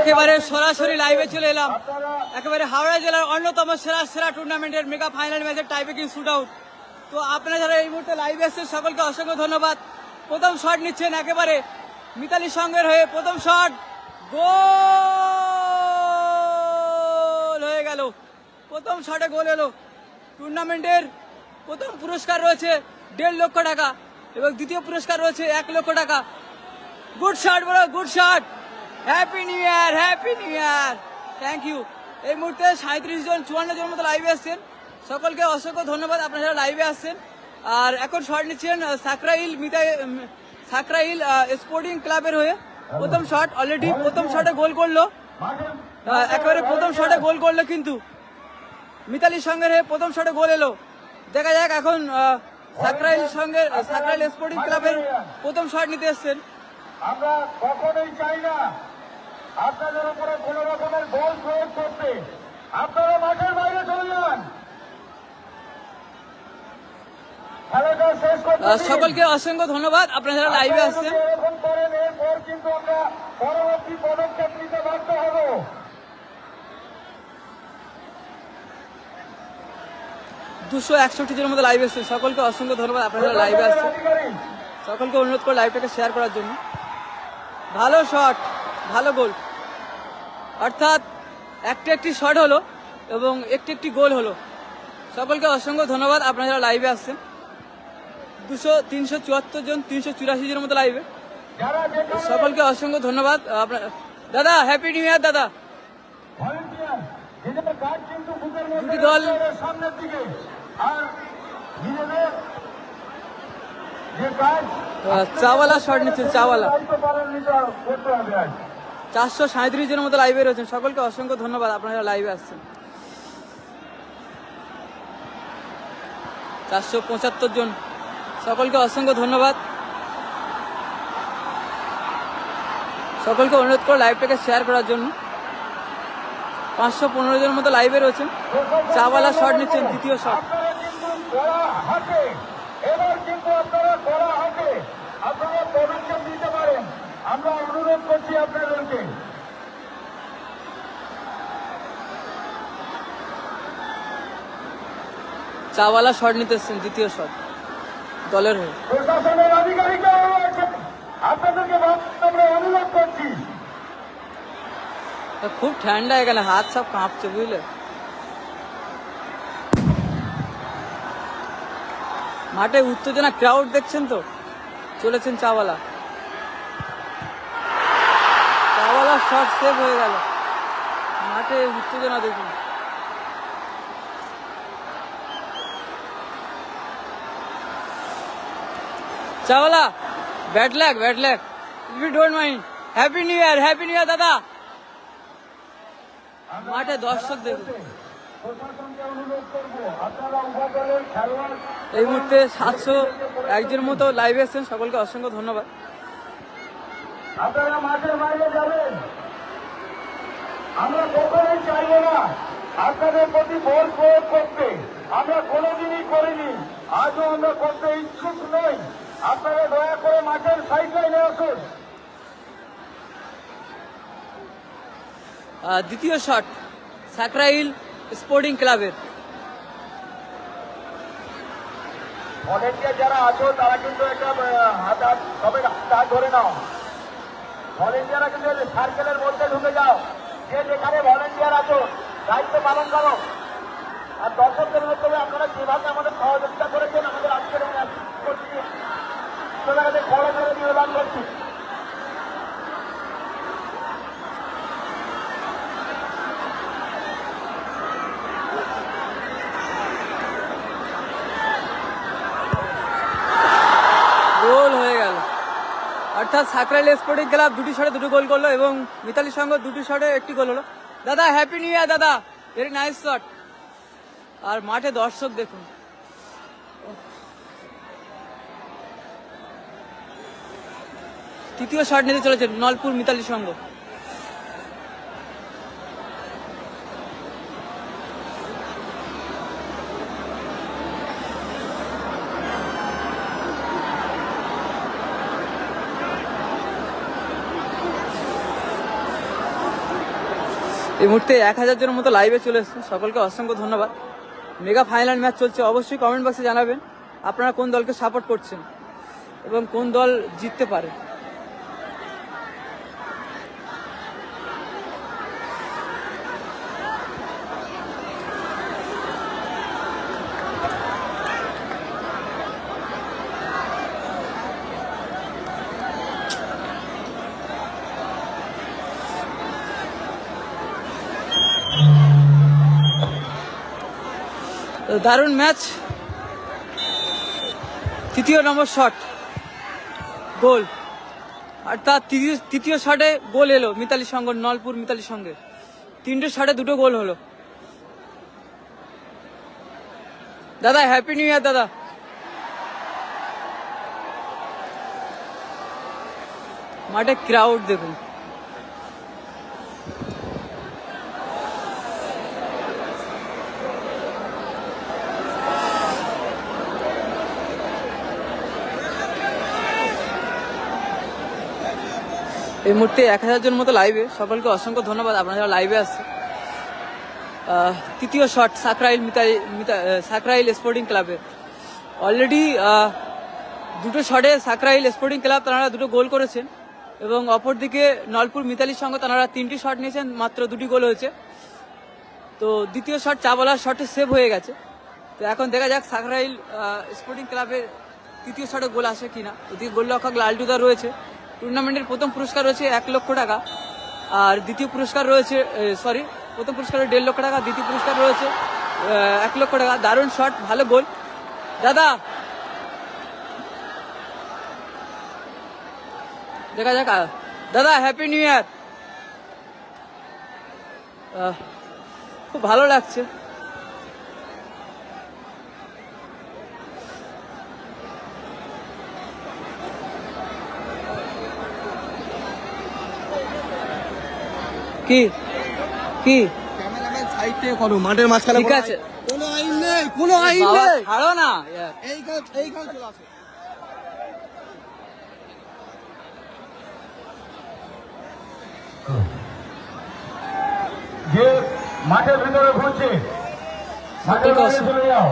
একেবারে সরাসরি লাইভে চলে এলাম। একেবারে হাওড়া জেলার অন্যতম সেরা সেরা টুর্নামেন্টের মেগা ফাইনাল ম্যাচের টাইব্রেকিং শুট আউট তো আপনারা যারা এই মুহূর্তে লাইভে এসেছেন সকলকে অসংখ্য ধন্যবাদ। প্রথম শট নিচ্ছেন একেবারে মিতালি সঙ্গের হয়ে প্রথম শট গোল হয়ে গেল। প্রথম শটে গোল এলো। টুর্নামেন্টের প্রথম পুরস্কার রয়েছে দেড় লক্ষ টাকা এবং দ্বিতীয় পুরস্কার রয়েছে এক লক্ষ টাকা। গুড শট বলো good shot happy new year happy new year thank you এই মুহূর্তে সাঁত্রিশ জন চুয়ান্ন জন মতো লাইভে আসছেন সকলকে অসংখ্য ধন্যবাদ আপনারা লাইভে আসছেন আর এখন শট নিচ্ছেন সাকরাইল উম, সাকরাইল স্পোর্টিং ক্লাবের হয়ে। প্রথম শট অলরেডি প্রথম শটে গোল করল। একেবারে প্রথম শটে গোল করল কিন্তু। মিতালির সঙ্গে হয়ে প্রথম শটে গোল এলো। দেখা যাক এখন সাকরাইল সঙ্গে সাকরাইল স্পোর্টিং ক্লাবের প্রথম শট নিতে এসছেন। আমরা কখনোই চাই না আপনাদের উপরে কোন রকমের বল প্রয়োগ করতে আপনারা মাঠের বাইরে চলে যান। সকলকে অসংখ্য ধন্যবাদ। আপনারা যারা লাইভে আসছেন। এরকম করেন এরপর কিন্তু আমরা পরবর্তী পদক্ষেপ নিতে বাধ্য হব। দুশো একষট্টি জনের মধ্যে লাইভে আসছেন। সকলকে অসংখ্য ধন্যবাদ। আপনারা লাইভে আসছেন। সকলকে অনুরোধ করে লাইভটাকে শেয়ার করার জন্য। ভালো শট ভালো গোল অর্থাৎ একটি একটি শট হলো এবং একটি একটি গোল হলো। সকলকে অসংখ্য ধন্যবাদ। আপনারা যারা লাইভে আসছেন, দুশো, তিনশো চুয়াত্তর জন, তিনশো চুরাশি জনের মতো লাইভে সকলকে অসংখ্য ধন্যবাদ। দাদা হ্যাপি নিউ ইয়ার দাদা। দল- চাওয়ালা শট নিচ্ছেন চাওয়ালা। চারশো সাঁত্রিশ জনের মতো লাইভে রয়েছেন। সকলকে অসংখ্য ধন্যবাদ। আপনারা লাইভে আসছেন। চারশো পঁচাত্তর জন। সকলকে অসংখ্য ধন্যবাদ। সকলকে অনুরোধ করে লাইভটাকে শেয়ার করার জন্য। পাঁচশো পনেরো জনের মতো লাইভে রয়েছেন। চাওয়ালা শট নিচ্ছেন, দ্বিতীয় শট আপনারা কিন্তু কড়া হাতে এবার কিন্তু আপনারা কড়া হাতে আপনারা পদক্ষেপ নিতে পারেন আমরা অনুরোধ করছি আপনাদেরকে। চাওয়ালা শট নিতে এসছেন দ্বিতীয় শট। দলের হয়ে। প্রশাসনের আধিকারিকরা আছেন আপনাদেরকে আমরা অনুরোধ করছি। খুব ঠান্ডা এখানে হাত সব কাঁপছে বুঝলে? মাঠে উত্তেজনা ক্রাউড দেখছেন তো? চলেছেন চাওয়ালা চাওয়ালা শট সেভ হয়ে গেল। মাঠে উত্তেজনা দেখুন। চাওয়ালা luck bad luck if you don't mind happy new year happy new year দাদা। মাঠে দর্শক দেখুন। এই মুহূর্তে সাতশো একজন মতো লাইভে এসেছেন। সকলকে অসংখ্য ধন্যবাদ। আপনারা মাঠের বাইরে যাবেন। আমরা কখনোই চাইব না? আপনাদের প্রতি বল প্রয়োগ করতে আমরা কোনোদিনই করিনি। আজও আমরা করতে ইচ্ছুক নই। আপনারা দয়া করে মাঠের সাইড লাইনে আসুন। দ্বিতীয় শট সাকরাইল স্পোর্টিং ক্লাবের ভলেন্টিয়ার যারা আছো তারা কিন্তু একটা হাত হাত সবে হাত ধরে নাও। ভলেন্টিয়াররা কিন্তু সার্কেলের মধ্যে ঢুকে যাও। যে যেখানে ভলেন্টিয়ার আছো, দায়িত্ব পালন করো। আর দর্শকদের মাধ্যমে আপনারা যেভাবে আমাদের সহযোগিতা করেছেন, আমাদের আজকের করছি। আপনাদের বড় করে নিবেদন করছি গোল হয়ে গেল অর্থাৎ সাকরাইল স্পোর্টিং ক্লাব দুটি শটে দুটো গোল করল এবং মিতালি সঙ্গ দুটি শটে একটি গোল হলো। দাদা হ্যাপি নিউ ইয়ার দাদা। ভেরি নাইস শট আর মাঠে দর্শক দেখুন। তৃতীয় শট নিতে চলেছে নলপুর মিতালি সঙ্গ। এই মুহূর্তে এক হাজার জনের মতো লাইভে চলে এসছে সকলকে অসংখ্য ধন্যবাদ। মেগা ফাইনাল ম্যাচ চলছে। অবশ্যই কমেন্ট বক্সে জানাবেন আপনারা কোন দলকে সাপোর্ট করছেন এবং কোন দল জিততে পারে। দারুণ ম্যাচ তৃতীয় নম্বর শট গোল। আর তার তৃতীয় শটে গোল এলো মিতালি সঙ্গ, নলপুর মিতালি সঙ্গে। তিনটে শটে দুটো গোল হলো। দাদা হ্যাপি নিউ ইয়ার দাদা। মাঠে ক্রাউড দেখুন। এই মুহূর্তে এক হাজার জন মতো লাইভে সকলকে অসংখ্য ধন্যবাদ। আপনারা যারা লাইভে আসছে তৃতীয় শট সাকরাইল মিতাই, মিতা- সাকরাইল স্পোর্টিং ক্লাবে অলরেডি দুটো শটে সাকরাইল স্পোর্টিং ক্লাব তারা দুটো গোল করেছেন এবং অপরদিকে নলপুর মিতালির সঙ্গে তারা তিনটি শট নিয়েছেন, মাত্র দুটি গোল হয়েছে। তো দ্বিতীয় শট চাবলার শটে সেভ হয়ে গেছে। তো এখন দেখা যাক সাকরাইল স্পোর্টিং ক্লাবের তৃতীয় শটে গোল আসে কিনা। ওদিকে গোলরক্ষক লালটুদা রয়েছে। টুর্নামেন্টের প্রথম পুরস্কার রয়েছে এক লক্ষ টাকা। আর দ্বিতীয় পুরস্কার রয়েছে সরি প্রথম পুরস্কার দেড় লক্ষ টাকা, দ্বিতীয় পুরস্কার রয়েছে এক লক্ষ টাকা। দারুণ শট ভালো গোল দাদা! দেখা যাক দাদা হ্যাপি নিউ ইয়ার খুব ভালো লাগছে। কি? কি? ক্যামেরাম্যান সাইড থেকে করো মাঠের মাঝখানে ঠিক আছে। কোনো আইন নেই কোনো আইন নেই। ছাড়ো না ইয়ার। এইখানে এইখানে চলে আসো। যে মাঠের ভিতরে ঘুরছে মাঠের চলে যাও।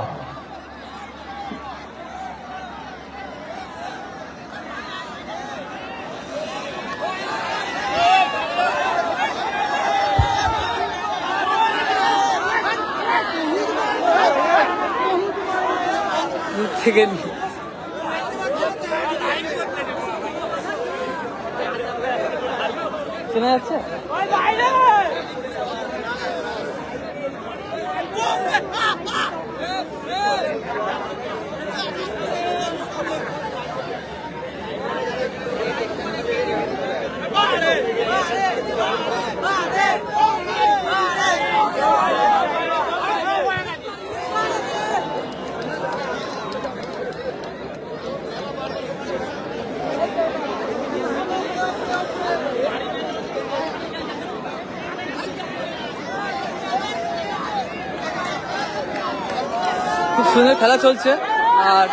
থেকে। শোনা যাচ্ছে সুন্দর খেলা চলছে। আর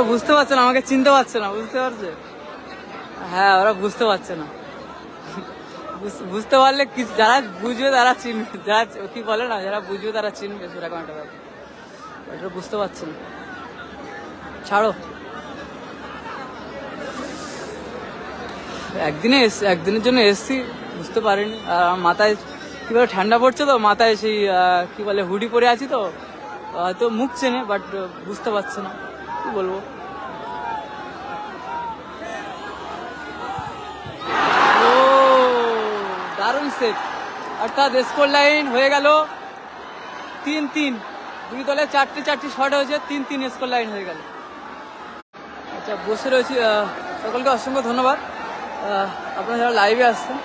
ওরা বুঝতে পারছে না, আমাকে চিনতে পারছে না, বুঝতে পারছে? হ্যাঁ ওরা বুঝতে পারছে না। বুঝ- বুঝতে পারলে কি- যারা বুঝবে তারা চিনবে। যারা কি বলে না, যারা বুঝবে তারা চিনবে, সেরকম একটা ব্যাপার। ওটা বুঝতে পারছে না। ছাড়ো। একদিনে এস- একদিনের জন্য এসছি, বুঝতে পারিনি। আর মাথায় কীভাবে ঠান্ডা পড়ছে তো, মাথায় সেই কি বলে, হুডি পরে আছি তো, হয়তো মুখ চেনে, বাট বুঝতে পারছে না। কি বলব? ও, দারুণ সেট অর্থাৎ স্কোর লাইন হয়ে গেল তিন তিন। দুই দলে চারটে চারটে শট হয়েছে, তিন তিন স্কোর লাইন হয়ে গেল। আচ্ছা বসে রয়েছি সকলকে অসংখ্য ধন্যবাদ। আপনারা যারা লাইভে আসছেন।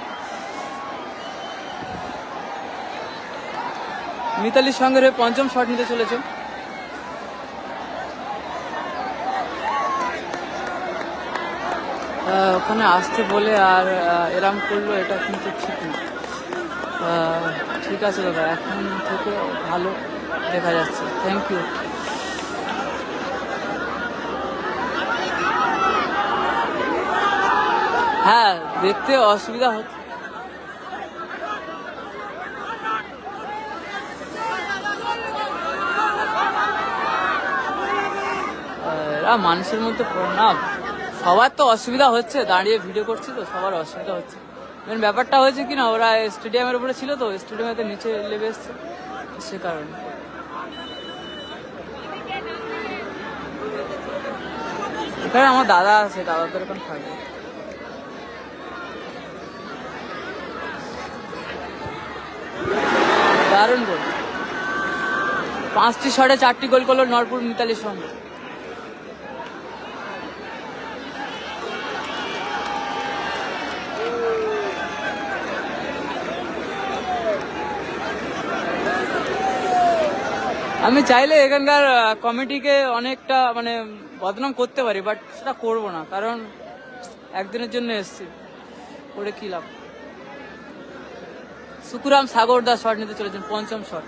মিতালির সঙ্গে পঞ্চম শট নিতে চলেছে ওখানে আসতে বলে আর এরম করল, এটা কিন্তু ঠিক না। ঠিক আছে দাদা, এখন থেকে ভালো দেখা যাচ্ছে। থ্যাংক ইউ হ্যাঁ দেখতে অসুবিধা হচ্ছে। মানুষের মধ্যে না সবার তো অসুবিধা হচ্ছে, দাঁড়িয়ে ভিডিও করছি তো সবার অসুবিধা হচ্ছে। মেন ব্যাপারটা হয়েছে কি না, ওরা স্টেডিয়ামের উপরে ছিল তো স্টেডিয়ামের নিচে লেবে এসছে সে কারণে। এখানে আমার দাদা আছে দাদা তো এরকম থাকবে। দারুণ গোল পাঁচটি শটে চারটি গোল করল নরপুর মিতালির সঙ্গে আমি চাইলে এখানকার কমিটিকে অনেকটা মানে বদনাম করতে পারি বাট সেটা করব না, কারণ একদিনের জন্য এসছি। করে কি লাভ? সুকুরাম সাগর দাস শট নিতে চলেছেন, পঞ্চম শট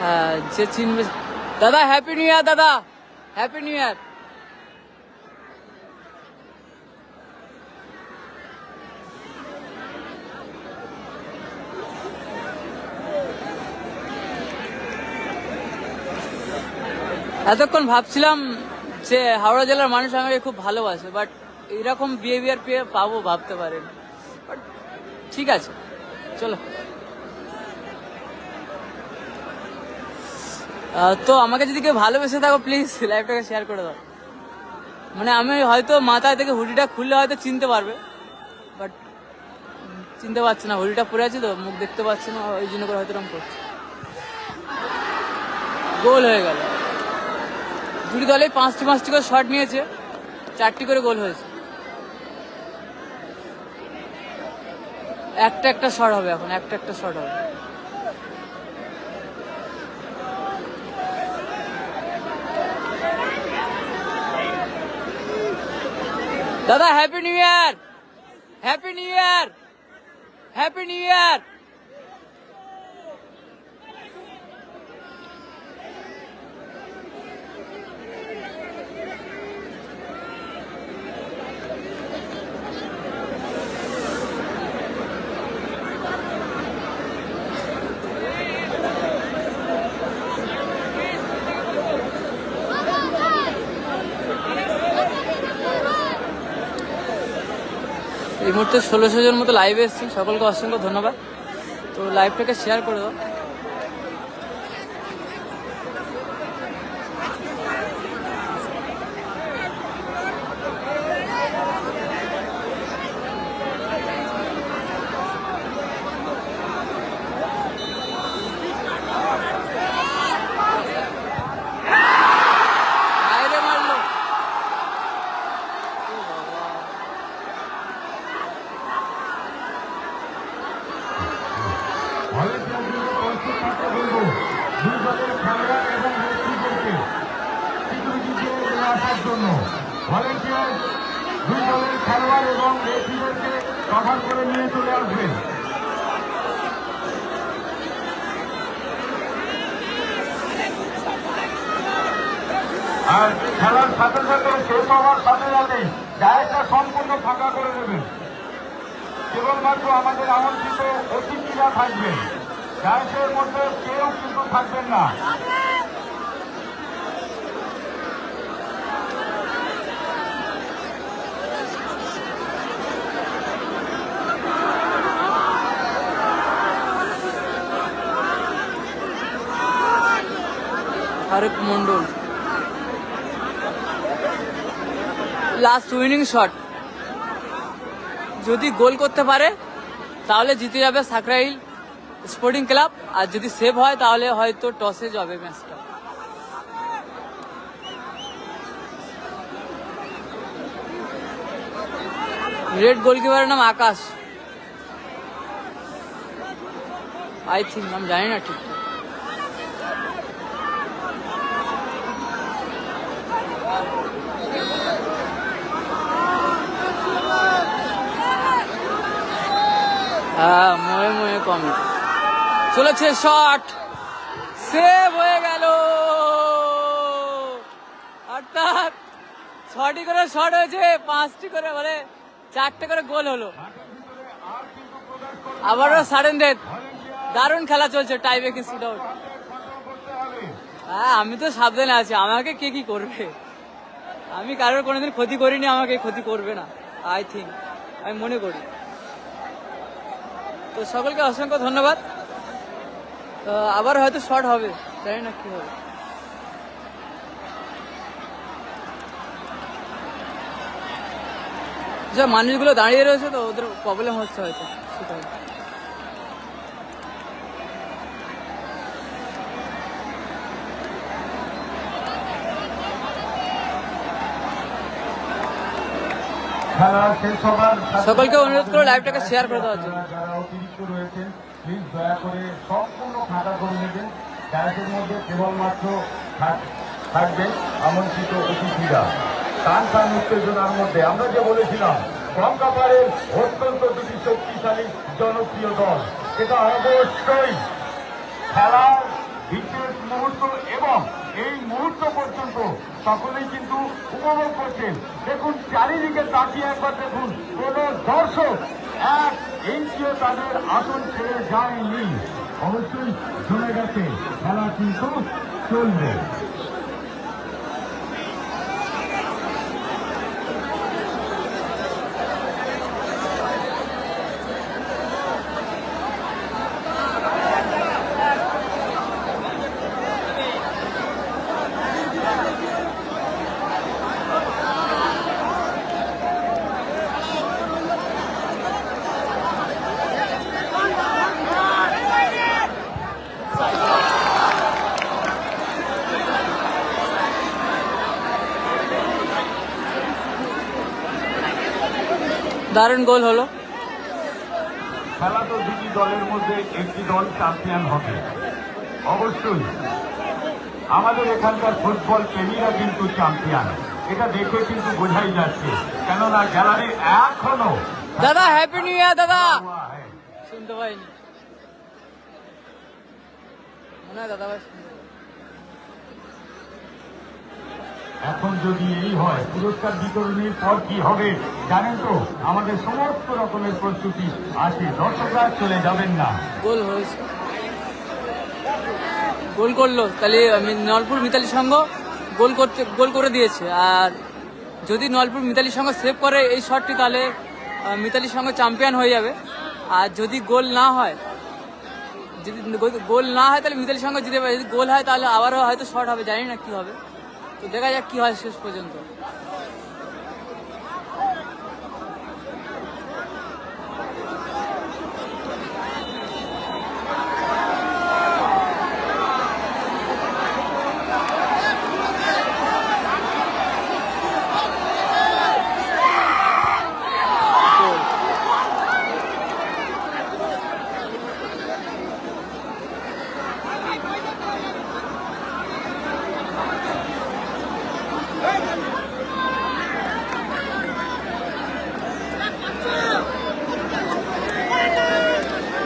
হ্যাঁ যে চিনবে দাদা হ্যাপি নিউ ইয়ার দাদা! হ্যাপি নিউ ইয়ার এতক্ষণ ভাবছিলাম যে হাওড়া জেলার মানুষ আমাকে খুব ভালোবাসে বাট এরকম বিহেভিয়ার পেয়ে পাবো ভাবতে পারেন। বাট ঠিক আছে, চলো। তো আমাকে যদি কেউ ভালোবেসে থাকো প্লিজ লাইভটাকে শেয়ার করে দাও। মানে আমি হয়তো মাথায় থেকে হুডিটা খুললে হয়তো চিনতে পারবে বাট চিনতে পারছি না, হুডিটা পরে আছি তো, মুখ দেখতে পাচ্ছি না, ওই জন্য করে হয়তো এরকম করছি। গোল হয়ে গেল। দুটি দলে পাঁচটি পাঁচটি করে শট নিয়েছে। চারটি করে গোল হয়েছে। একটা একটা শট হবে এখন, একটা একটা শট হবে। দাদা happy new year happy new year happy new year ষোলোশো জন মতো লাইভে এসেছি। সকলকে অসংখ্য ধন্যবাদ। তো লাইভটাকে শেয়ার করে দাও বাইরে মারলো ও বাবা ভলেন্টিয়ারদের প্রস্তুত থাকতে বলব দুই দলের খেলোয়াড় এবং ব্যক্তিদেরকে স্বীকৃতি দিয়ে আসার জন্য ভলেন্টিয়ার দুই দলের খেলোয়াড় এবং ব্যক্তিদেরকে কভার করে নিয়ে চলে আসবেন আর খেলার সাথে সাথে শেষ হওয়ার সাথে সাথে জায়গাটা সম্পূর্ণ ফাঁকা করে দেবেন কেবলমাত্র আমাদের আমন্ত্রিত অতিথিরা থাকবেন ডান্সের মধ্যে কেউ কিন্তু থাকবেন না। Faruk Mondal last winning shot যদি গোল করতে পারে, তাহলে জিতে যাবে সাকরাইল স্পোর্টিং ক্লাব। আর যদি সেভ হয়, তাহলে হয়তো টসে যাবে ম্যাচটা রেড গোলকিপারের নাম আকাশ। আই থিঙ্ক আমি জানি না ঠিক। হ্যাঁ ময়ে ময়ে কমে। চলেছে শট সেভ হয়ে গেল। অর্থাৎ ছটি করে শট হয়েছে, পাঁচটি করে মানে চারটে করে গোল হলো। আবারও সাডেন ডেথ দারুণ খেলা চলছে টাই ব্রেকিং শুট আউট হ্যাঁ আমি তো সাবধানে আছি, আমাকে কে কি করবে? আমি কারোর কোনোদিন ক্ষতি করিনি, আমাকে ক্ষতি করবে না আই থিঙ্ক আমি মনে করি। তো সকলকে অসংখ্য ধন্যবাদ। তো আবার হয়তো শর্ট হবে, জানি না কি হবে। যে মানুষগুলো দাঁড়িয়ে রয়েছে তো ওদের প্রবলেম হচ্ছে হয়তো, সেটাই। খেলা শেষ হবার সাথে সকলকে অনুরোধ করো লাইভটাকে শেয়ার করে দেওয়ার জন্য। যারা অতিরিক্ত রয়েছেন প্লিজ দয়া করে সম্পূর্ণ করে নেবেন। মধ্যে কেবলমাত্র থাক- থাকবেন আমন্ত্রিত অতিথিরা। টান টান উত্তেজনার মধ্যে আমরা যে বলেছিলাম অত্যন্ত দুটি শক্তিশালী জনপ্রিয় দল। এটা অবশ্যই খেলার বিশেষ মুহূর্ত এবং এই মুহূর্ত পর্যন্ত সকলেই কিন্তু উপভোগ করছেন। দেখুন, চারিদিকে তাকিয়ে একবার দেখুন, কোন দর্শক এক ইঞ্চিও তাদের আসন ছেড়ে যায়নি। অবশ্যই চলে গেছে, খেলা কিন্তু চলবে। দারুণ গোল হলো। খেলা তো দুটি দলের মধ্যে একটি দল চ্যাম্পিয়ন হবে। অবশ্যই আমাদের এখানকার ফুটবল প্রেমীরা কিন্তু চ্যাম্পিয়ন এটা দেখে কিন্তু বোঝাই যাচ্ছে কেননা গ্যালারি এখনও দাদা হ্যাপি নিউ ইয়ার দাদা! শুনতে পাইনি। মনে হয় দাদা ভাই এখন যদি এই হয়, পুরস্কার বিতরণের পর কি হবে জানেন তো? আমাদের সমস্ত রকমের প্রস্তুতি আছে। দর্শকরা চলে যাবেন না। গোল হয়েছে। গোল করল। তাহলে নলপুর মিতালি সংঘ গোল করতে, গোল করে দিয়েছে। আর যদি নলপুর মিতালি সংঘ সেভ করে এই শটটি তাহলে মিতালি সংঘ চ্যাম্পিয়ন হয়ে যাবে। আর যদি গোল না হয়, যদি গোল না হয়, তাহলে মিতালি সংঘ জিতে পারে। যদি গোল হয়, তাহলে আবারও হয়তো শট হবে। জানি না কি হবে। দেখা যাক কি হয় শেষ পর্যন্ত গোল।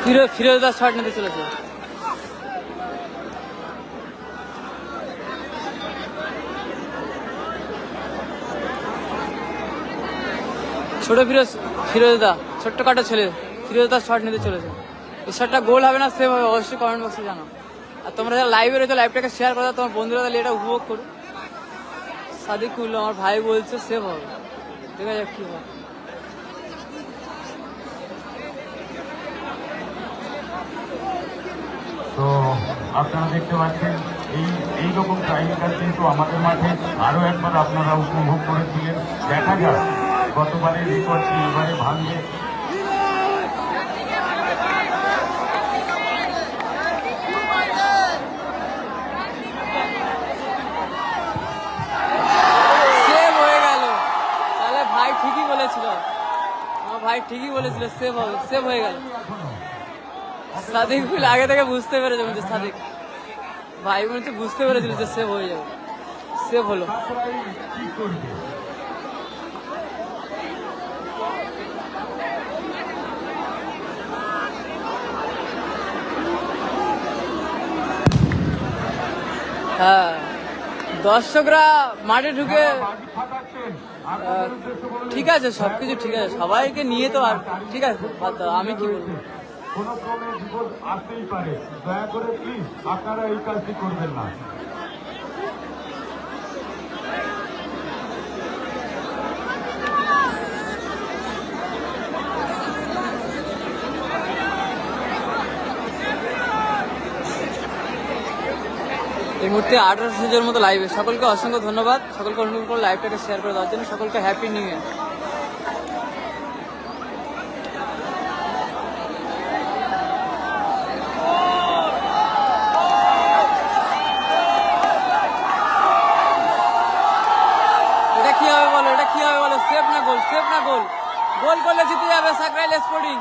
ফিরোজ ফিরোজদার শট নিতে চলেছে। ছোট ফিরোজ ফিরোজদা ছোট্ট কাটা ছেলে ফিরোজদার শট নিতে চলেছে। এই শটটা গোল হবে না সেভ হবে, অবশ্যই কমেন্ট বক্সে জানো আর তোমরা যারা লাইভে রয়েছে লাইভটাকে শেয়ার করে তোমার বন্ধুরা তাহলে এটা উপভোগ করো। সাদিকুল, আমার ভাই বলছে সেভ হবে। দেখা যাক কি হয়। তো আপনারা দেখতে পাচ্ছেন, এই এই রকম টাইমটা কিন্তু আমাদের মাঠে আরও একবার আপনারা উপভোগ করেছিলেন। দেখা যাক, গতবারের রেকর্ডটি এবারে ভাঙবে। ঠিকই বলেছিল। আমার ভাই ঠিকই বলেছিল সেভ হবে সেভ হয়ে গেল। সাদিক ফিল আগে থেকে বুঝতে পেরেছে বলছে, সাদিক ভাই মনে হচ্ছে বুঝতে পেরেছিল যে সেভ হয়ে যাবে। সেভ হলো। হ্যাঁ দর্শকরা মাঠে ঢুকে ঠিক আছে, সবকিছু ঠিক আছে, সবাইকে নিয়ে তো আর, ঠিক আছে আমি কি বলব? কোনো ক্রমে বিপদ আসতেই পারে। দয়া করে প্লিজ আপনারা এই কাজটি করবেন না। এই মুহূর্তে আঠারোশো জনের মতো লাইভে সকলকে অসংখ্য ধন্যবাদ। সকলকে অনুরোধ করে লাইভটাকে শেয়ার করে দেওয়ার জন্য। সকলকে হ্যাপি নিউ ইয়ার এটা কি হবে বলো এটা কি হবে বলো সেফ না গোল সেফ না গোল গোল করলে জিতে যাবে সাকরাইল স্পোর্টিং